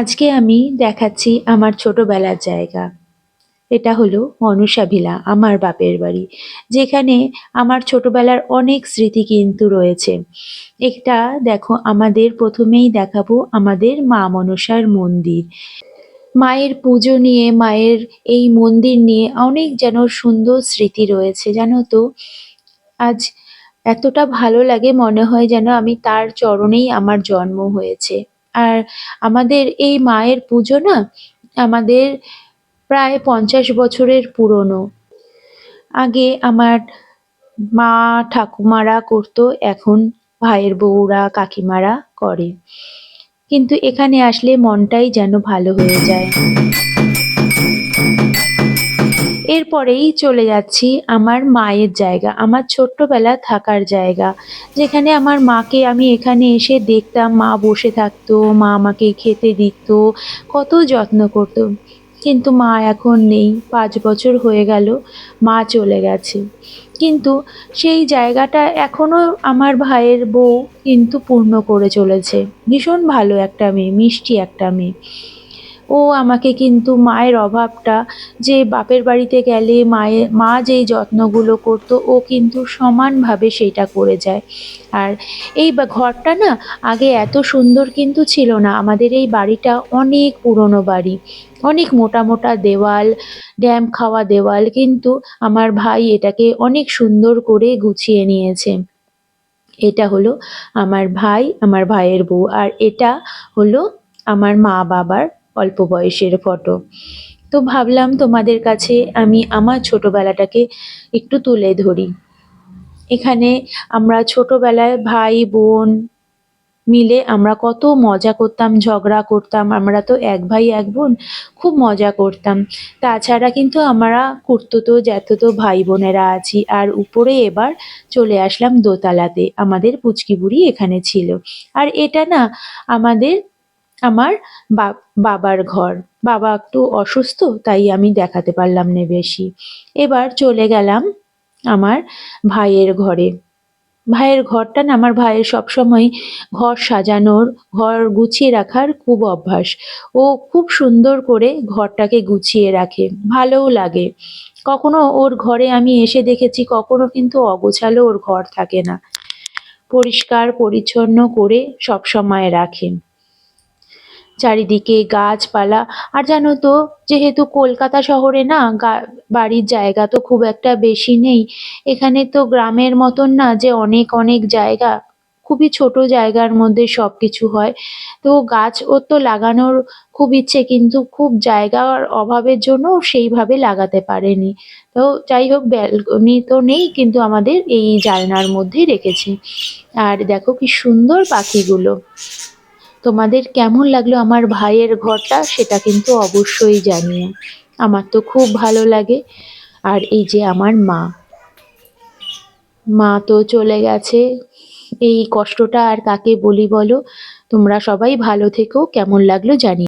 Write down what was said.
আজকে আমি দেখাচ্ছি আমার ছোটবেলার জায়গা। এটা হলো মনসা ভিলা, আমার বাপের বাড়ি, যেখানে আমার ছোটবেলার অনেক স্মৃতি কিন্তু রয়েছে। একটা দেখো, আমাদের প্রথমেই দেখাবো আমাদের মা মনসার মন্দির। মায়ের পুজো নিয়ে, মায়ের এই মন্দির নিয়ে অনেক যেন সুন্দর স্মৃতি রয়েছে, জানো তো? আজ এতটা ভালো লাগে মনে হয় যেন আমি তার চরণেই আমার জন্ম হয়েছে। আর আমাদের এই মায়ের পুজো না আমাদের প্রায় পঞ্চাশ বছরের পুরনো। আগে আমার মা ঠাকুমারা করতো, এখন ভাইয়ের বউরা, কাকিমারা করে। কিন্তু এখানে আসলে মনটাই যেন ভালো হয়ে যায়। এরপরেই চলে যাচ্ছি আমার মায়ের জায়গা, আমার ছোট্টবেলা থাকার জায়গা। যেখানে আমার মাকে আমি এখানে এসে দেখতাম, মা বসে থাকতো, মা আমাকে খেতে দিত, কত যত্ন করতো। কিন্তু মা এখন নেই, পাঁচ বছর হয়ে গেল, মা চলে গেছে। কিন্তু সেই জায়গাটা এখনও আমার ভাইয়ের বউ কিন্তু পূর্ণ করে চলেছে। ভীষণ ভালো একটা মেয়ে, মিষ্টি একটা মেয়ে। ও আমাকে কিন্তু মায়ের অভাবটা, যে বাপের বাড়িতে গেলে মায়ের মা যেই যত্নগুলো করতো, ও কিন্তু সমানভাবে সেইটা করে যায়। আর এই ঘরটা না আগে এত সুন্দর কিন্তু ছিল না। আমাদের এই বাড়িটা অনেক পুরনো বাড়ি, অনেক মোটা মোটা দেওয়াল, ড্যাম খাওয়া দেওয়াল, কিন্তু আমার ভাই এটাকে অনেক সুন্দর করে গুছিয়ে নিয়েছে। এটা হলো আমার ভাই, আমার ভাইয়ের বউ, আর এটা হলো আমার মা বাবার অল্প বয়সের ফটো তো ভাবলাম তোমাদের কাছে আমি আমার ছোটবেলাটাকে একটু তুলে ধরি। এখানে আমরা ছোটবেলায় ভাই, বোন মিলে আমরা কত মজা করতাম, ঝগড়া করতাম। আমরা তো এক ভাই, এক বোন, খুব মজা করতাম। তাছাড়া কিন্তু আমরা খুড়তুতো জ্যাঠতো ভাই বোনেরা আছি। আর উপরে এবার চলে আসলাম দোতলাতে। আমাদের পুচকি বুড়ি এখানে ছিল। আর এটা না আমাদের আমার বাবার ঘর। বাবা একটু অসুস্থ, তাই আমি দেখাতে পারলাম না বেশি। এবার চলে গেলাম আমার ভাইয়ের ঘরে। ভাইয়ের ঘরটা না, আমার ভাইয়ের সবসময় ঘর সাজানোর, ঘর গুছিয়ে রাখার খুব অভ্যাস। ও খুব সুন্দর করে ঘরটাকে গুছিয়ে রাখে, ভালোও লাগে। কখনো ওর ঘরে আমি এসে দেখেছি, কখনো কিন্তু অগোছালো ওর ঘর থাকে না। পরিষ্কার, পরিচ্ছন্ন করে সব সময় রাখে। চারিদিকে গাছপালা। আর জানো তো, যেহেতু কলকাতা শহরে না বাড়ির জায়গা তো খুব একটা বেশি নেই, এখানে তো গ্রামের মতন না যে অনেক অনেক জায়গা, খুবই ছোট জায়গার মধ্যে সব কিছু হয়। তো গাছ ওর তো লাগানোর খুব ইচ্ছে, কিন্তু খুব জায়গার অভাবের জন্য সেইভাবে লাগাতে পারেনি। তো যাই হোক, ব্যালকনি তো নেই, কিন্তু আমাদের এই জানলার মধ্যেই রেখেছি। আর দেখো কি সুন্দর পাখিগুলো। তোমাদের কেমন লাগল আমার ভাইয়ের ঘরটা সেটা কিন্তু অবশ্যই জানিও। আমার তো খুব ভালো লাগে। আর এই যে আমার মা। মা তো চলে গেছে। এই কষ্টটা আর কাকে বলি বলো? তোমরা সবাই ভালো থেকো, কেমন লাগল জানিও।